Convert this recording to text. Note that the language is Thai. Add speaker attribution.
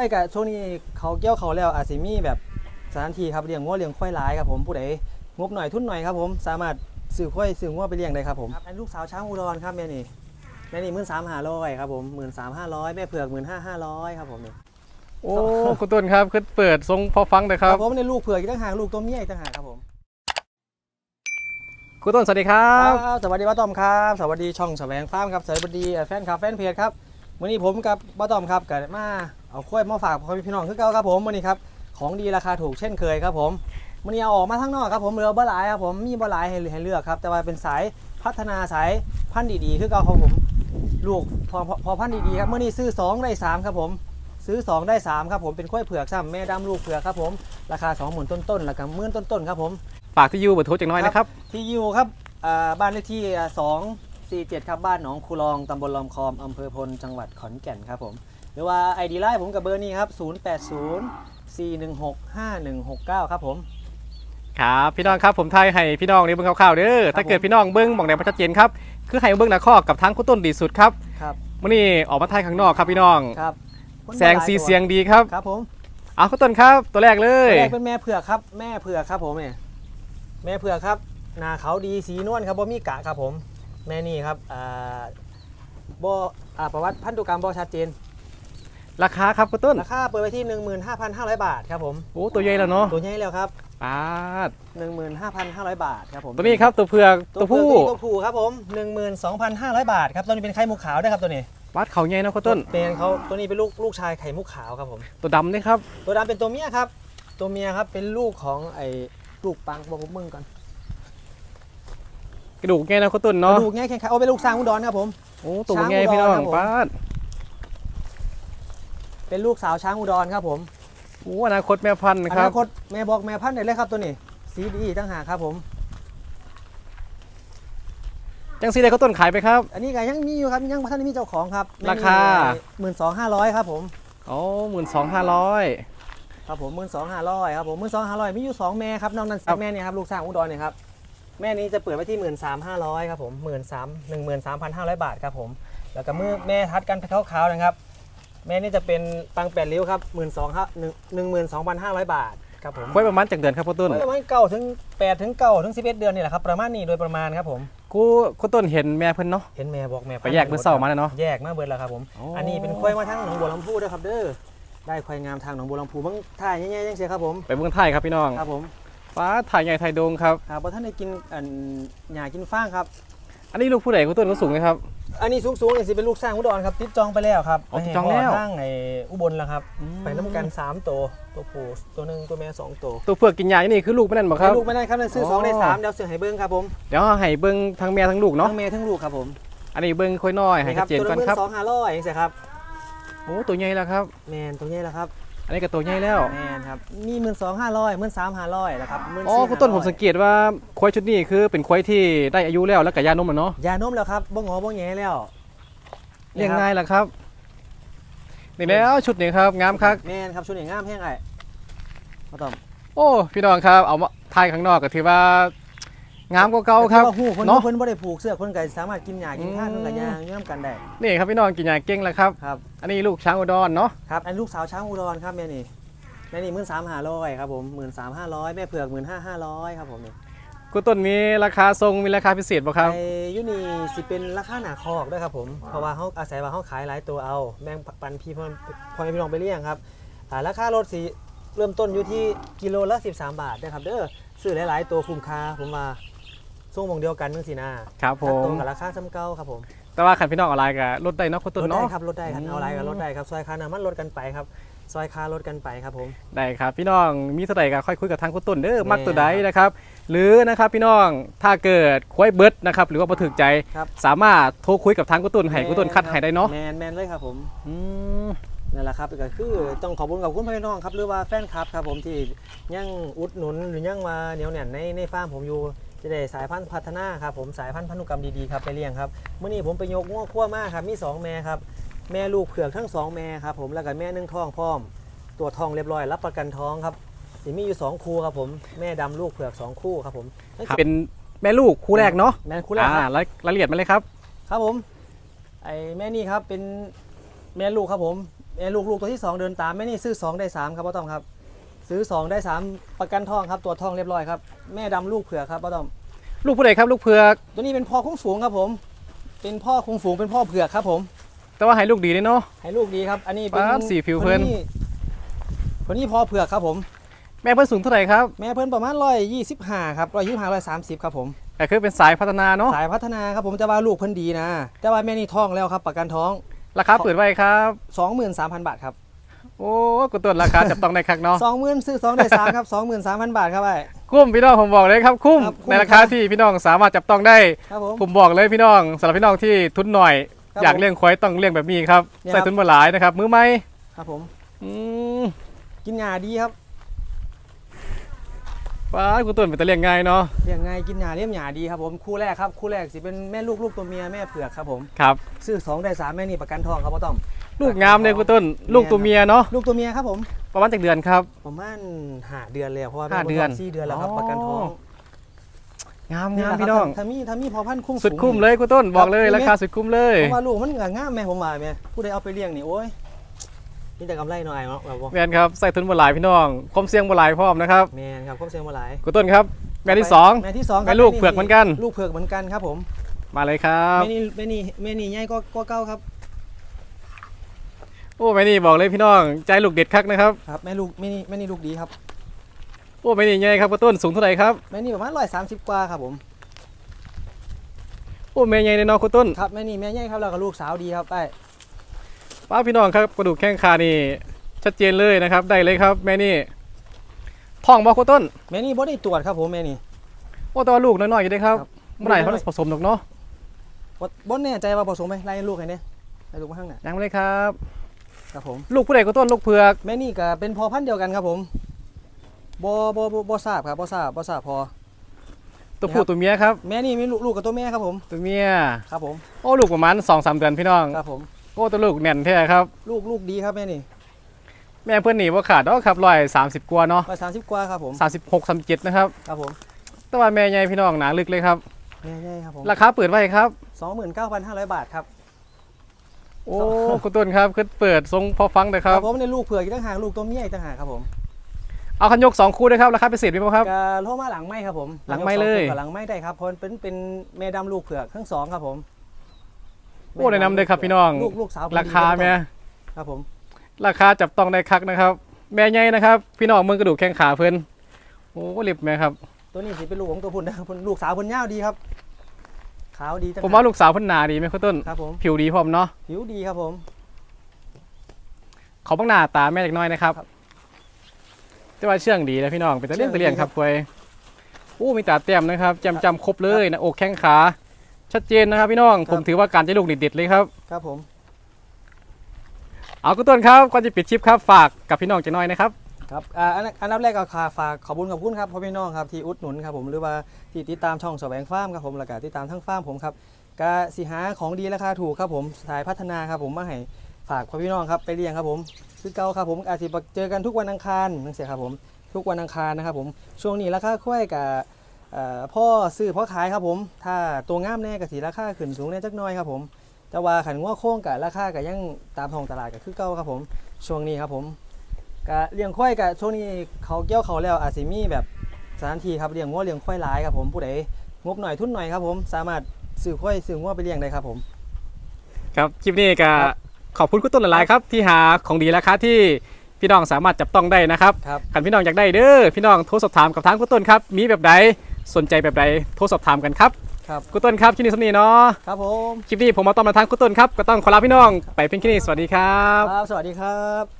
Speaker 1: ไปกับช่วงนี้เขาเกี่ยวเขาแล้วอาจสิมีแบบสถานที่ครับเลี้ยงงัวเลี้ยงควายหลายครับผมผู้ใดงบหน่อยทุนหน่อยครับผมสามารถซื้อควายซื้องัวไปเลี้ยงได้ครับผมอันลูกสาวช้างอุดรครับแม่นี่แม่นี่หมื่นสามห้าร้อยครับผมหมื่นสามห้าร้อยแม่เผือกหมื่นห้าห้าร้อยครับผมนี่
Speaker 2: โอ้คุณต้นครับคือเปิดทรงพอฟังเลยครับ
Speaker 1: ผมในลูกเผือกอีกต่างหากลูกตัวเมียอีกต่างหากครับผม
Speaker 2: คุณต้นสวัสดีครับ
Speaker 1: ครับสวัสดีป้าต้อมครับ สวัสดีช่องแสวงฟาร์มครับสวัสดีแฟนคลับแฟนเพจครับวันนี้ผมกับป้าต้อมครับกับมา เอาควายมาฝากพ่อแม่พี่น้องคือเก่าครับผมวันนี้ครับของดีราคาถูกเช่นเคยครับผมวันนี้เอาออกมาข้างนอกครับผมเหลือบ่หลายครับผมมีบ่หลายให้ให้เลือกครับแต่ว่าเป็นสายพัฒนาสายพันธุ์ดีๆคือเก่าครับผมลูกพอพอพอพันธุ์ดีๆครับเมื่อนี้ซื้อ 2 ได้ 3 ครับผม ซื้อ 2 ได้ 3 ครับผมเป็นควายเผือกซ้ำแม่ดำลูกเผือกครับผมราคา 20,000ต้นๆแล้วก็หมื่นต้นๆครับผม
Speaker 2: ฝากที่ยูเบอร์โทรจากหน้อยนะครับ
Speaker 1: ที่อยู่ครับอ่าบ้านเลขที่สองสี่เจ็ดครับบ้านหนองคูรองตำบลลอมคอมอำเภอพลจังหวัดขอนแก่นครับผมห รือว่าไอดีไลน์ผมกับเบอร์นี้ครับ080 416 5169 ครับผม
Speaker 2: ครับพี่น้องครับผมไทยให้พี่น้องในเบื้องข่าวๆเด้อถ้าเกิดพี่น้องเบื้องบอกในประชัดเจนครับคือให้เบื้องหน้าข้อกับทั้งคุณต้นดีสุดครับ
Speaker 1: ครับ
Speaker 2: วันนี้ออกมาไทยข้างนอกครับพี่น้อง
Speaker 1: ครับ
Speaker 2: แสงสีเสียงดีครับ
Speaker 1: ครับผม
Speaker 2: เอาคุณต้นครับตัวแรกเล
Speaker 1: ตัวยแรกเป็นแม่เผือกครับแม่เผือกครับผมเนี่ยแม่เผือกครับหนาเขาดีสีนวลครับบ่มีกะครับผม แม่นี่ครับอ่าบ่อ่าประวัติพันธุกรรมบ่ชัดเจน
Speaker 2: ราคาครับคุณต้น
Speaker 1: ราคาเปิดไปที่ 15,500 บาทครับผม
Speaker 2: โอ้ตัวใหญ่แล้วเนาะ
Speaker 1: ตัวใหญ่แล้วครับ
Speaker 2: ปาด
Speaker 1: 15,500 บาทครับผม
Speaker 2: ตัวนี้ครับตัวเผือกตัวผู้
Speaker 1: ตัวผู้ครับผม12,500 บาทครับตัวนี้เป็นไข่มุกขาวด้วยครับตัวนี้
Speaker 2: วัดเขาใหญ่นะคุณต้น
Speaker 1: เป็นเขาตัวนี้เป็นลูกลูกชายไข่มุกขาวครับผม
Speaker 2: ตัวดำนี่ครับ
Speaker 1: ตัวดำเป็นตัวเมียครับ ตัวเมียครับเป็นลูกของไอ้ลูกปังบอกผมมึงก่อน
Speaker 2: กระดูกใหญ่นะคุณต้น
Speaker 1: ก
Speaker 2: เนาะ
Speaker 1: ระดูกแง่แข็งขาเอาเป็นลูกสร้างอุดรครับผม
Speaker 2: โอ้ตัวใหญ่พี่น้อง
Speaker 1: ช้างอุดรครับผม
Speaker 2: ปาด
Speaker 1: เป็นลูกสาวช้างอุดรครับผม
Speaker 2: โอ้อนาคตแม่พันธุ์
Speaker 1: อ
Speaker 2: นะครับ
Speaker 1: นาคตแม่บอกแม่พันธุ์ได้เลยครับตัวนี้สีดีตั้งหากครับผม
Speaker 2: จังสีได้เขาต้นขายไปครับ
Speaker 1: อันนี้ก็ยังมีอยู่ครับยังพันธุ์มีเจ้าของครับ
Speaker 2: ราคา
Speaker 1: หมื่นสองห้าร้อยครับผม
Speaker 2: อ๋อหมื่นสองห้าร้อย
Speaker 1: ครับผมหมื่นสองห้าร้อยครับผมหมื่นสองห้าร้อยมีอยู่สองแม่ครับนอกนั้น
Speaker 2: ครับ
Speaker 1: แม่เนี่ยครับลูกสร้างอุดรเนี่ยครับแม่นี้จะเปิดไว้ที่หมื่นสามห้าร้อยครับผมหมื่นสามหนึ่งหมื่นสามพันห้าร้อยบาทครับผมแล้วก็มือแม่ทัดกันขาวๆนะครับ แม่นี่จะเป็นปังแปดริ้วครับหมื่นสองหนึ่งหนึ่งหมื่นสองพันห้าร้อยบาทครับผม
Speaker 2: ไว้ประมาณจากเดือนครับพ่อต้น
Speaker 1: ประมาณเก้าถึงแปดถึงเก้าถึงสิบเอ็ดเดือนนี่แหละครับประมาณนี้โดยประมาณครับผม
Speaker 2: กูคุณต้นเห็นแม่เพิ่นเนาะ
Speaker 1: เห็นแม่บอกแม่
Speaker 2: ไปแยกเมื่อเช้ามาแล้วเนาะ
Speaker 1: แยกมาเบิดแล้วครับผม
Speaker 2: อ๋ออั
Speaker 1: อันนี้เป็นควายมาทางหนองบัวลำพูด้วยครับเด้อได้ควายงามทางหนองบัวลำพูเบางท่ายแย่ๆยังเสียครับผม
Speaker 2: ไปเมืองไทยครับพี่น้อง
Speaker 1: ครับผม
Speaker 2: ฟ้าถ่ายใหญ่ไทยโดงครับ
Speaker 1: หากว่าท่านได้กินอันหญ้ากินฟางครับ
Speaker 2: อันนี้ลูกผู้ใดคุณต้นก็สูงเลยครับ
Speaker 1: อันนี้สูงๆเนี่ยสิเป็นลูกสร้างอุดรครับติดจองไปแล้วครับ
Speaker 2: อ๋อติดจองแล้ว
Speaker 1: ไปให้พ่ทางในอุบลแล้วครับ ไปน้ำกันสามตัวตัวผู้ตัวหนึ่งตัวแม่สองตัว
Speaker 2: ตัวเผือกกินยานี่คือลูกไม่นั่นบ่ครับ
Speaker 1: ให้ลูกไม่ได้ครับนั่นซื้อสองได้สามเดี๋ยวซื้อให้เบิ้งครับผม
Speaker 2: เดี๋ยวให้เบิ่งทั้งแม่ทั้งลูกเนาะ
Speaker 1: ทั้งแม่ทั้งลูกครับผม
Speaker 2: อันนี้เบิ่งค่อยน้อยให้
Speaker 1: นี่ค
Speaker 2: ชั
Speaker 1: รั
Speaker 2: ดเจน
Speaker 1: ตัว
Speaker 2: ก่อน
Speaker 1: ละหมื่
Speaker 2: ครับ
Speaker 1: นสองห้าร้อยเองสิครับ
Speaker 2: โอ้ตัวใหญ่แล้วครับ
Speaker 1: แมนตัวใหญ่แล้วครับ
Speaker 2: อันนี้ก็ตัวใหญ่แล้ว
Speaker 1: แมนครับมีหมื่นสองห้าร้อยหมื่นสามห้าร้อยนะครับหมื่น
Speaker 2: อ๋อคุณต้นผมสังเกตว่าควายชุดนี้คือเป็นควายที่ได้อายุแล้วแล้วก็ยานมอะเนาะ
Speaker 1: ยานมแล้วครับบ่งอบ่แงแล้ว
Speaker 2: เลี้ยงง่ายล่ะครับนี่แล้วชุดนี้ครับงามครับ
Speaker 1: แมนครับชุดนี้งามแห้งไอ้มาต้อม
Speaker 2: โอ้พี่น้องครับเอามาถ่ายข้างนอกก็ถือว่า งามกว่าเก่าครับ
Speaker 1: แต่ว่าหูคน
Speaker 2: เนาะ
Speaker 1: เพิ่นบ่ได้ผูกเสื้อคนก็สามารถกินหญ้ากินข้าว
Speaker 2: อืม
Speaker 1: เพิ่นก็ย่างอยู่นํกันได้
Speaker 2: นี่ครับพี่น้องกินยาเก่งแล้วครับ
Speaker 1: ครับ
Speaker 2: อันนี้ลูกช้างอุดรเนาะ
Speaker 1: ครับอันลูกสาวช้างอุดรครับแม่นี่แม่นี่หมื่นสามห้าร้อยครับผมหมื่นสามห้าร้อยแม่เผือกหมื่นห้าห้าร้อยครับผมนี่
Speaker 2: คุณต้นมีราคาทรงมีราคาพิเศษบ่ครับ
Speaker 1: ไอ้ยูนี่สิเป็นราคาหนาคอกด้วยครับผมเพราะว่าเขาอาศัยว่าเขาขายหลายตัวเอาแบ่งปันพี่พ่อพ่อแม่พี่น้องไปเลี้ยงครับอ่าราคารถสีเริ่มต้นอยู่ที่กิโลละ 13 บาทนะครับเด้อซื้อหลาย ๆ ตัวคุ้มค่าผมว่า ส่งวงเดียวกันนึงสินะครับ
Speaker 2: ผ
Speaker 1: ตร
Speaker 2: ม
Speaker 1: งกับราคาซ้ำเก่าครับผม
Speaker 2: แต่ว่าขันพี่น้องออนไลน์ก็ลดได้เนาะคุณต้น
Speaker 1: ลดได้
Speaker 2: เนาะ
Speaker 1: ครับลดได้ครับ
Speaker 2: อืม
Speaker 1: เอาอะไรก็ลดได้ครับซอยคาน้ำมันลดกันไปครับซอยคาลดกันไปครับผม
Speaker 2: ได้ครับพี่น้องมีเท่าไหร่ก็ค่อยคุยกับทางคุณต้นเด้อ
Speaker 1: แน่
Speaker 2: มักตัวใดนะครับ หรือนะครับพี่น้องถ้าเกิดควายเบิร์ดนะครับหรือว่าบ่ถึกใจ
Speaker 1: ครับ
Speaker 2: สามารถโทรคุยกับทางคุณต้นให้คุณต้นคัดให้ได้เนาะ
Speaker 1: แมนแมนเลยครับผม
Speaker 2: อืม
Speaker 1: นั่นแหละครับก็คือต้องขอบคุณกับคุณพี่น้องครับหรือว่าแฟนคลับครับผมที่ยังอุดหนุนหรือยังมาเหนียวแน่นในในฟาร์มผมอยู่ จะได้สายพันธุ์พัฒนาครับผมสายพันธุ์พันธุกรรมดีๆครับไปเลี้ยงครับเมื่อนี้ผมไปยกง้อขั้วมากครับมี 2 แม่ครับแม่ลูกเผือกทั้ง 2 แม่ครับผมแล้วก็แม่นึ่งท้องพร้อม ตัวจทองเรียบร้อย รับประกันท้องครับสิมีอยู่2คู่ครับผมแม่ดำลูกเผือก 2 คู่ครับผม
Speaker 2: ครับเป็นแม่ลูกคู่แรกเนาะ
Speaker 1: แม่คู่แรกค
Speaker 2: อ่า
Speaker 1: รับ
Speaker 2: รายละเอียดมาเลยครับ
Speaker 1: ครับผมไอ้แม่นี่ครับเป็นแม่ลูกครับผมแม่ลูกลูกตัวที่สองเดินตามแม่นี่ซื้อสองได้สามครับป้าต้อมครับ ซื้อสองได้สามประกันทองครับตัวทองเรียบร้อยครับแม่ดำลูกเผือกครับป้าต้อม
Speaker 2: ลูกผู้ใดครับลูกเผือก
Speaker 1: ตัวนี้เป็นพ่อคุ้งฝูงครับผม เป็นพ่อคุ้งฝูงเป็นพ่อเผือกครับผม
Speaker 2: แต่ว่าให้ลูกดีเลยเนาะ
Speaker 1: ให้ลูกดีครับ อันนี้เป็น
Speaker 2: ป๊าดสีผิวเพิ่น
Speaker 1: คนนี้คนนี้พ่อเผือกครับผม
Speaker 2: แม่เพิ่นสูงเท่าไหร่ครับ
Speaker 1: แม่เพิ่นประมาณร้อยยี่สิบห้าครับร้อยยี่สิบห้าร้อยสามสิบครับผม
Speaker 2: แต่คือเป็นสายพัฒนาเนาะ
Speaker 1: สายพัฒนาครับผมแต่ว่าลูกเพิ่นดีนะ แต่ว่าแม่นี่ท้องแล้วครับประกันท้อง
Speaker 2: ราคาเปิดไว้ครับ
Speaker 1: 23,000บาทครับ
Speaker 2: โอ้กูต้นราคาจับต้องได้คักเนาะ
Speaker 1: 20,000ซื้อ2ได้3ครับ23,000บาทครับไอ้
Speaker 2: คุ้มพี่น้องผมบอกเลยครับคุ้ม
Speaker 1: ครับคุ้ม
Speaker 2: ในราคาที่พี่น้องสามารถจับต้องได้
Speaker 1: ครับผม
Speaker 2: ผมบอกเลยพี่น้องสำหรับพี่น้องที่ทุนหน่อย
Speaker 1: ครับ
Speaker 2: อยาก
Speaker 1: ผม
Speaker 2: เลี้ยงควายต้องเลี้ยงแบบนี้ครับ
Speaker 1: เนี่ย
Speaker 2: ใส่
Speaker 1: ครับ
Speaker 2: ทุนมาหลายนะครับ มือไหม
Speaker 1: ครับผม
Speaker 2: อืม
Speaker 1: กินหญ้าดีครับ
Speaker 2: ว้ากูต้นเป็นตะเลี้ยงง่ายเนาะ
Speaker 1: เลี้ยงง่ายกินหญ้าเลี้ยงหญ้าดีครับผมคู่แรกครับคู่แรกสิเป็นแม่ลูกลูกตัวเมียแม่เผือกครับผม
Speaker 2: ครับ
Speaker 1: ซื้อ2ได้3แม่นี่ประกันทองครับพ่อต้อม
Speaker 2: ลูกงามเลยกูต้น ลูกตัวเมียเนาะ
Speaker 1: ลูกตัวเมียครับผม
Speaker 2: ประมาณจากเดือนครับ
Speaker 1: ประมาณห้าเดือนแล้วเพราะว่า
Speaker 2: ห้า
Speaker 1: แม่
Speaker 2: เดือน
Speaker 1: ท้งสี่เดือนแล้วครับ
Speaker 2: อ๋อ
Speaker 1: ประกันท้อง
Speaker 2: งาม
Speaker 1: นี่
Speaker 2: งาม
Speaker 1: แหละ
Speaker 2: พี่น้อง
Speaker 1: ถ้ามีถ้ามีพอพันธุ์คุ้ม
Speaker 2: สุดคุ้มเลยกูต้นบอกเลย
Speaker 1: ครับ
Speaker 2: ราคาสุดคุ้มเลย
Speaker 1: เพราะว่าลูกมันเหงางามแม่ผมว่าแม่ผู้ใดเอาไปเลี้ยงนี่โอ้ยนี่แต่กำไรหน่อยเนาะแบบว่า
Speaker 2: แมนครับใส่ทุนมาหลายพี่น้องความเสี่ยงมาหลายพร้อมนะครับ
Speaker 1: แมนครับความเสี่ยงมาหลาย
Speaker 2: กูต้นครับแม่ที่สอง
Speaker 1: แม่ที่สองครับ
Speaker 2: แม่ลูกเผือกเหมือนกัน
Speaker 1: ลูกเผือกเหมือนกันครับผม
Speaker 2: มาเลยครับ
Speaker 1: แม่นี่แม่นี่แม่นี่ใหญ่ก็ก็เก้าครับ
Speaker 2: โอ้แม่นี่บอกเลยพี่น้อง ใจลูกเด็ดคักนะครับ
Speaker 1: ครับแม่ลูกแม่นี่แม่นี่ลูกดีครับ
Speaker 2: โอ้แม่นี่ใหญ่ครับกูต้นสูงเท่าไหร่ครับ
Speaker 1: แม่นี่ประมาณร้อยสามสิบกว่าครับผม
Speaker 2: โอ้แม่ใหญ่ในนอกูต้น
Speaker 1: ครับแม่นี่แม่ใหญ่ครับแล้วก็ลูกสาวดีครับไป
Speaker 2: ป้าพี่น้องครับกระดูกแข้งขานี่ชัดเจนเลยนะครับ ได้เลยครับ แม่นี่ท้องบ่กูต้น
Speaker 1: แม่นี่บ่ได้ตรวจครับผมแม่นี่
Speaker 2: โอ้แตัวาลูกน้อยๆอยู่ได้ครับ
Speaker 1: ครับ
Speaker 2: เมื่อไหร่เขาจะผสมหรอกเนาะ
Speaker 1: บ่บ่แน่ใจว่าผสมไหมไล่ลูกให้เนี่ยไล่ลูกมาข้างหน้า
Speaker 2: ยังไม่เลยครับ
Speaker 1: ครับผม
Speaker 2: ลูกผู้ใดกูต้นลูกเผือก
Speaker 1: แม่นี่ก็เป็นพอพันธุ์เดียวกันครับผมบ่บ่บ่บ่ทราบครับบ่ทราบบ่ทราบพอ
Speaker 2: ตัวผู้ตัวเมียครับ
Speaker 1: แม่นี่มีลูกลูกกับตัวแม่ครับผม
Speaker 2: ตัวเมีย
Speaker 1: ครับผม
Speaker 2: โอ้ลูกประมาณสองสามเดือนพี่น้อง
Speaker 1: ครับผม
Speaker 2: โอ้ตัวลูกแน่นแท้ครับ
Speaker 1: ลูกลูกดีครับแม่นี่
Speaker 2: แม่เพื่อนหนีว่าขาดดอกครับร้อยสามสิบกว่าเนาะ
Speaker 1: ร้อยสามสิบกว่าครับผม
Speaker 2: สามสิบหกสามเจ็ดนะครับ
Speaker 1: ครับผม
Speaker 2: แต่ว่าแม่ใหญ่พี่น้องหนาลึกเลยครับ
Speaker 1: แม่ใช่ครับผม
Speaker 2: ราคาเปิดไว้ครับ
Speaker 1: สองหมื่นเก้าพันห้าร้อยบาทครับ
Speaker 2: โอ้คุณต้นครับคือเปิดทรงพอฟังเลยครับ
Speaker 1: ผมในลูกเผือกอีกต่างหากลูกตัวเมียอีกต่างหากครับผม
Speaker 2: เอาคันยกสองคู่ด้วยครับราคาพิเศษมีไหมครับ
Speaker 1: กะโทรมาหลังไม้ครับผม
Speaker 2: หลังไมค์เลย
Speaker 1: กับหลังไม้ได้ครับเพราะเป็นเป็นแม่ดำลูกเผือกทั้งสองครับผม
Speaker 2: โอ้แนะนำเลยครับพี่น้อง
Speaker 1: ลูกลูกสาวผม
Speaker 2: ราคาแม่
Speaker 1: ครับผม
Speaker 2: ราคาจับต้องได้คักนะครับ แม่ใหญ่นะครับ พี่น้องเมืองกระดูกแข้งขาเพิ่นโอ้เรียบแม่ครับ
Speaker 1: ตัวนี้สิเป็นลูกของตัวพุ่นนะครับพุ่นลูกสาวพุ่นยาวดีครับ ขาวดีต่งห
Speaker 2: ผมว่าลูกสาวเพิ่นหนาดีไหมคุณต้น
Speaker 1: ครับผม
Speaker 2: ผิวดีพร้อมเนาะ
Speaker 1: ผิวดีครับผม
Speaker 2: เขาบ้างหน้าตาแม่เล็กน้อยนะครับ
Speaker 1: ครับ
Speaker 2: แต่ว่าเชื่องดีนะพี่น้องเป็นตะเลี่ยงตะเลี่ยงครับควยโอ้มีตาเต็มนะครับจำจำครบเลยนะอกแข้งขา ชัดเจนนะครับพี่น้องผมถือว่าการใจลูกนี่เด็ดเลยครับ
Speaker 1: ครับผม
Speaker 2: เอาคุณต้นครับก่อนจะปิดคลิปครับฝากกับพี่น้องจะน้อยนะครับ
Speaker 1: ครับอ่าอันอันดับแรกก็ขอฝากขอบคุณขอบคุณครับพ่อพี่น้องครับที่อุดหนุนครับผมหรือว่าที่ติดตามช่องแสวงฟาร์มครับผมแล้วก็ติดตามทั้งฟาร์มผมครับก็สิหาของดีราคาถูกครับผมสายพัฒนาครับผมมาให้ฝากพ่อพี่น้องครับไปเลี้ยงครับผมคือเก่าครับผมอาจจะเจอกันทุกวันอังคารนั่นเสียครับผมทุกวันอังคารนะครับผมช่วงนี้ราคาค่อยกับพ่อซื้อพ่อขายครับผม ถ้าตัวงามแน่กับสีราคาขึ้นสูงแน่จักหน้อยครับผม แต่ว่าขันง้อโค้งกับราคากับยังตามทองตลาดกับคือเก่าครับผม ช่วงนี้ครับผม ก็เลี้ยงควายกับช่วงนี้เขาเกี่ยวเขาแล้วอาจสิมีแบบสถานที่ครับเลี้ยงงัวเลี้ยงควายหลายครับผมผู้ใดงบหน่อยทุนหน่อยครับผมสามารถซื้อควายซื้องัวไปเลี้ยงได้ครับผม
Speaker 2: ครับคลิปนี้ก็
Speaker 1: ครับ
Speaker 2: ขอบคุณคุณต้นหลายๆครับ ที่หาของดีราคาที่พี่น้องสามารถจับต้องได้นะครับ
Speaker 1: ครับ
Speaker 2: ขันพี่น้องอยากได้เด้อพี่น้องโทรสอบถามกับทางคุณต้นครับ มีแบบใดสนใจแบบใดโทรสอบถามกันครับ
Speaker 1: ครับ
Speaker 2: คุณต้นครับคลิปนี้สำนีเนาะ
Speaker 1: ครับผม
Speaker 2: คลิปนี้ผมมาต้อมมาทางคุณต้นครับก็ต้องขอลาพี่น้องไปเป็นคลิปนี้สวัสดีครับ
Speaker 1: ครับ สวัสดีครับ